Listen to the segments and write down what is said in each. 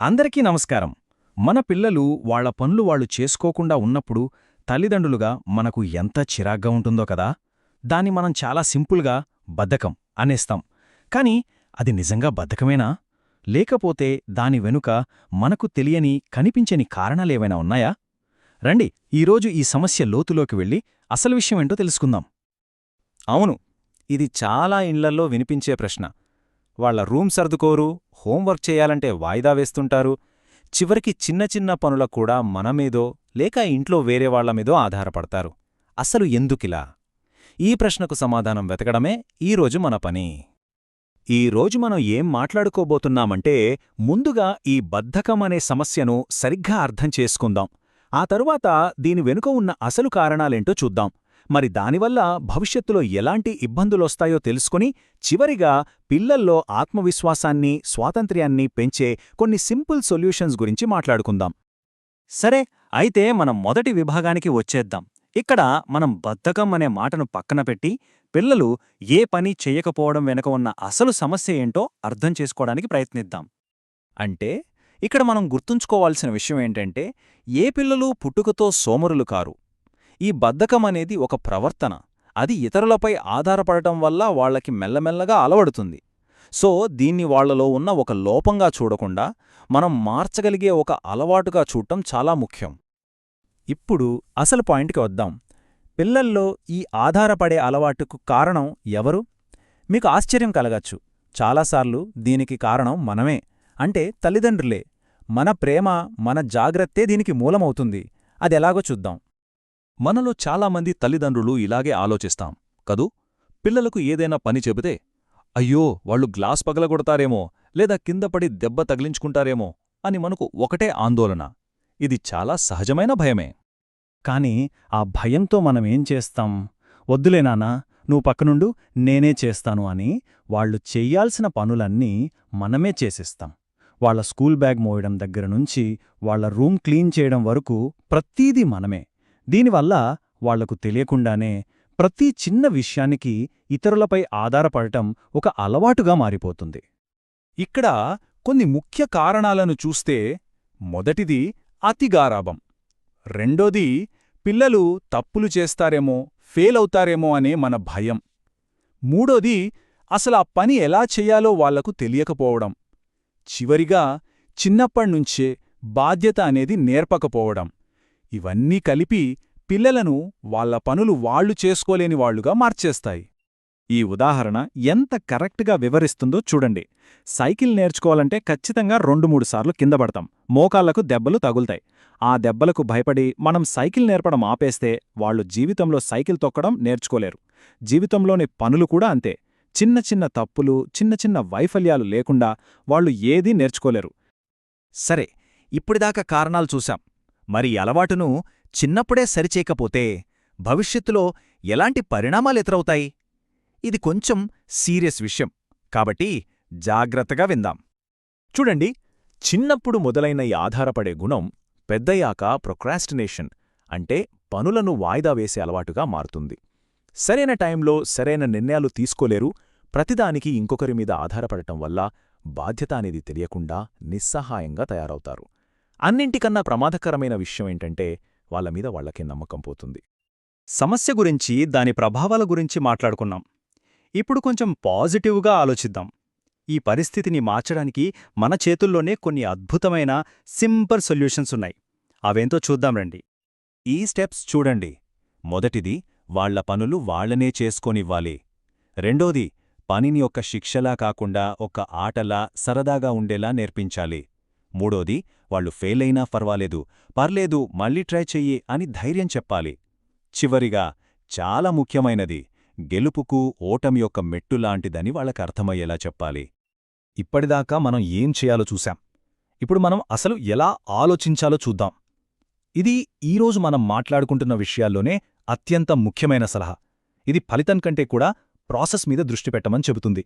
అందరికీ నమస్కారం. మన పిల్లలు వాళ్ళ పనులు వాళ్ళు చేసుకోకుండా ఉన్నప్పుడు తల్లిదండ్రులుగా మనకు ఎంత చిరాగ్గా ఉంటుందో కదా? దాన్ని మనం చాలా సింపుల్గా బద్ధకం అనేస్తాం. కాని అది నిజంగా బద్ధకమేనా? లేకపోతే దాని వెనుక మనకు తెలియని కనిపించని కారణాలేవైనా ఉన్నాయా? రండి ఈరోజు ఈ సమస్య లోతులోకి వెళ్ళి అసలు విషయమేంటో తెలుసుకుందాం. అవును ఇది చాలా ఇండ్లల్లో వినిపించే ప్రశ్న. వాళ్ళ రూమ్ సర్దుకోరు హోంవర్క్ చేయాలంటే వాయిదా వేస్తుంటారు. చివరికి చిన్న చిన్న పనులకు కూడా మనమేదో లేక ఇంట్లో వేరే వాళ్ళమీదో ఆధారపడతారు. అసలు ఎందుకిలా? ఈ ప్రశ్నకు సమాధానం వెతకడమే ఈరోజు మన పని. ఈరోజు మనం ఏం మాట్లాడుకోబోతున్నామంటే ముందుగా ఈ బద్ధకం అనే సమస్యను సరిగ్గా అర్థం చేసుకుందాం. ఆ తరువాత దీని వెనుక ఉన్న అసలు కారణాలేంటో చూద్దాం. మరి దానివల్ల భవిష్యత్తులో ఎలాంటి ఇబ్బందులొస్తాయో తెలుసుకుని చివరిగా పిల్లల్లో ఆత్మవిశ్వాసాన్ని స్వాతంత్ర్యాన్ని పెంచే కొన్ని సింపుల్ సొల్యూషన్స్ గురించి మాట్లాడుకుందాం. సరే అయితే మనం మొదటి విభాగానికి వచ్చేద్దాం. ఇక్కడ మనం బద్ధకం అనే మాటను పక్కన పెట్టి పిల్లలు ఏ పని చెయ్యకపోవడం వెనుక ఉన్న అసలు సమస్య ఏంటో అర్థం చేసుకోవడానికి ప్రయత్నిద్దాం. అంటే ఇక్కడ మనం గుర్తుంచుకోవాల్సిన విషయం ఏంటంటే ఏ పిల్లలు పుట్టుకతో సోమరులు కారు. ఈ బద్ధకం అనేది ఒక ప్రవర్తన. అది ఇతరులపై ఆధారపడటం వల్ల వాళ్ళకి మెల్లమెల్లగా అలవడుతుంది. సో దీన్ని వాళ్ళలో ఉన్న ఒక లోపంగా చూడకుండా మనం మార్చగలిగే ఒక అలవాటుగా చూడటం చాలా ముఖ్యం. ఇప్పుడు అసలు పాయింట్కి వద్దాం. పిల్లల్లో ఈ ఆధారపడే అలవాటుకు కారణం ఎవరు? మీకు ఆశ్చర్యం కలగచ్చు. చాలాసార్లు దీనికి కారణం మనమే. అంటే తల్లిదండ్రులే. మన ప్రేమ మన జాగ్రత్తే దీనికి మూలమవుతుంది. అదెలాగో చూద్దాం. మనలో చాలామంది తల్లిదండ్రులు ఇలాగే ఆలోచిస్తాం కదూ? పిల్లలకు ఏదైనా పని చెబితే అయ్యో వాళ్ళు గ్లాస్ పగలగొడతారేమో లేదా కిందపడి దెబ్బ తగిలించుకుంటారేమో అని మనకు ఒకటే ఆందోళన. ఇది చాలా సహజమైన భయమే. కాని ఆ భయంతో మనమేం చేస్తాం? వద్దులేనానా నువ్వు పక్కనుండు నేనే చేస్తాను అని వాళ్ళు చెయ్యాల్సిన పనులన్నీ మనమే చేసిస్తాం. వాళ్ళ స్కూల్ బ్యాగ్ మోయడం దగ్గరనుంచి వాళ్ళ రూమ్ క్లీన్ చేయడం వరకు ప్రతీదీ మనమే. దీనివల్ల వాళ్ళకు తెలియకుండానే ప్రతి చిన్న విషయానికి ఇతరులపై ఆధారపడటం ఒక అలవాటుగా మారిపోతుంది. ఇక్కడ కొన్ని ముఖ్య కారణాలను చూస్తే మొదటిది అతిగారాభం. రెండోది పిల్లలు తప్పులు చేస్తారేమో ఫెయిలవుతారేమో అనే మన భయం. మూడోది అసలు ఆ పని ఎలా చెయ్యాలో వాళ్ళకు తెలియకపోవడం. చివరిగా చిన్నప్పణ్నుంచే బాధ్యత అనేది నేర్పకపోవడం. ఇవన్నీ కలిపి పిల్లలను వాళ్ళ పనులు వాళ్ళు చేసుకోలేని వాళ్ళుగా మార్చేస్తాయి. ఈ ఉదాహరణ ఎంత కరెక్ట్గా వివరిస్తుందో చూడండి. సైకిల్ నేర్చుకోవాలంటే ఖచ్చితంగా రెండు మూడు సార్లు కిందపడతాం మోకాళ్ళకు దెబ్బలు తగులుతాయి. ఆ దెబ్బలకు భయపడి మనం సైకిల్ నేర్పడం ఆపేస్తే వాళ్ళు జీవితంలో సైకిల్ తొక్కడం నేర్చుకోలేరు. జీవితంలోని పనులు కూడా అంతే. చిన్న చిన్న తప్పులు చిన్న చిన్న వైఫల్యాలు లేకుండా వాళ్ళు ఏదీ నేర్చుకోలేరు. సరే ఇప్పటిదాకా కారణాలు చూశాం. మరి అలవాటును చిన్నప్పుడే సరిచేయకపోతే భవిష్యత్తులో ఎలాంటి పరిణామాలు ఎదురవుతాయి? ఇది కొంచెం సీరియస్ విషయం. కాబట్టి జాగ్రత్తగా విందాం. చూడండి చిన్నప్పుడు మొదలైన ఈ ఆధారపడే గుణం పెద్దయ్యాక ప్రొక్రాస్టినేషన్ అంటే పనులను వాయిదా వేసే అలవాటుగా మారుతుంది. సరైన టైంలో సరైన నిర్ణయాలు తీసుకోలేరు ప్రతిదానికి ఇంకొకరి మీద ఆధారపడటం వల్ల బాధ్యత అనేది తెలియకుండా నిస్సహాయంగా తయారవుతారు. అన్నింటికన్నా ప్రమాదకరమైన విషయమేంటంటే వాళ్ళ మీద వాళ్ళకే నమ్మకం పోతుంది. సమస్య గురించి దాని ప్రభావాల గురించి మాట్లాడుకున్నాం. ఇప్పుడు కొంచెం పాజిటివ్గా ఆలోచిద్దాం. ఈ పరిస్థితిని మార్చడానికి మన చేతుల్లోనే కొన్ని అద్భుతమైన సింపుల్ సొల్యూషన్స్ ఉన్నాయి. అవేంతో చూద్దాం రండి. ఈ స్టెప్స్ చూడండి. మొదటిది వాళ్ళ పనులు వాళ్ళనే చేసుకోనివ్వాలి. రెండోది పనిని ఒక శిక్షలా కాకుండా ఒక ఆటలా సరదాగా ఉండేలా నేర్పించాలి. మూడోది వాళ్ళు ఫెయిలైనా పర్వాలేదు పర్లేదు మళ్ళీ ట్రై చెయ్యి అని ధైర్యం చెప్పాలి. చివరిగా చాలా ముఖ్యమైనది గెలుపుకు ఓటం యొక్క మెట్టులాంటిదని వాళ్ళకర్థమయ్యేలా చెప్పాలి. ఇప్పటిదాకా మనం ఏం చేయాలో చూశాం. ఇప్పుడు మనం అసలు ఎలా ఆలోచించాలో చూద్దాం. ఇది ఈరోజు మనం మాట్లాడుకుంటున్న విషయాల్లోనే అత్యంత ముఖ్యమైన సలహా. ఇది ఫలితం కంటే కూడా ప్రాసెస్ మీద దృష్టి పెట్టమని చెబుతుంది.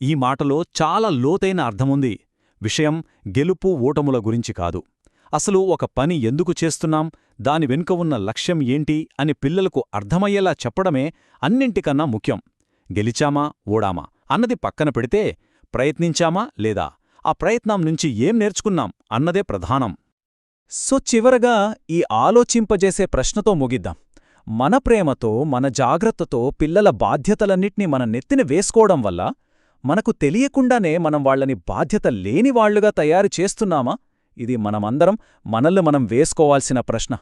ఈ మాటలో చాలా లోతైన అర్థముంది. విషయం గెలుపు ఓటముల గురించి కాదు. అసలు ఒక పని ఎందుకు చేస్తున్నాం? దాని వెనుక ఉన్న లక్ష్యం ఏంటి? అని పిల్లలకు అర్థమయ్యేలా చెప్పడమే అన్నింటికన్నా ముఖ్యం. గెలిచామా? ఓడామా? అన్నది పక్కన పెడితే ప్రయత్నించామా లేదా? ఆ ప్రయత్నం నుంచి ఏం నేర్చుకున్నాం? అన్నదే ప్రధానం. సో చివరగా ఈ ఆలోచింపజేసే ప్రశ్నతో ముగిద్దాం. మన ప్రేమతో మన జాగ్రత్తతో పిల్లల బాధ్యతలన్నింటినీ మన నెత్తిన వేసుకోవడం వల్ల మనకు తెలియకుండానే మనం వాళ్ళని బాధ్యత లేని వాళ్ళుగా తయారు చేస్తున్నామా? ఇది మనమందరం మనల్ని మనం వేసుకోవాల్సిన ప్రశ్న.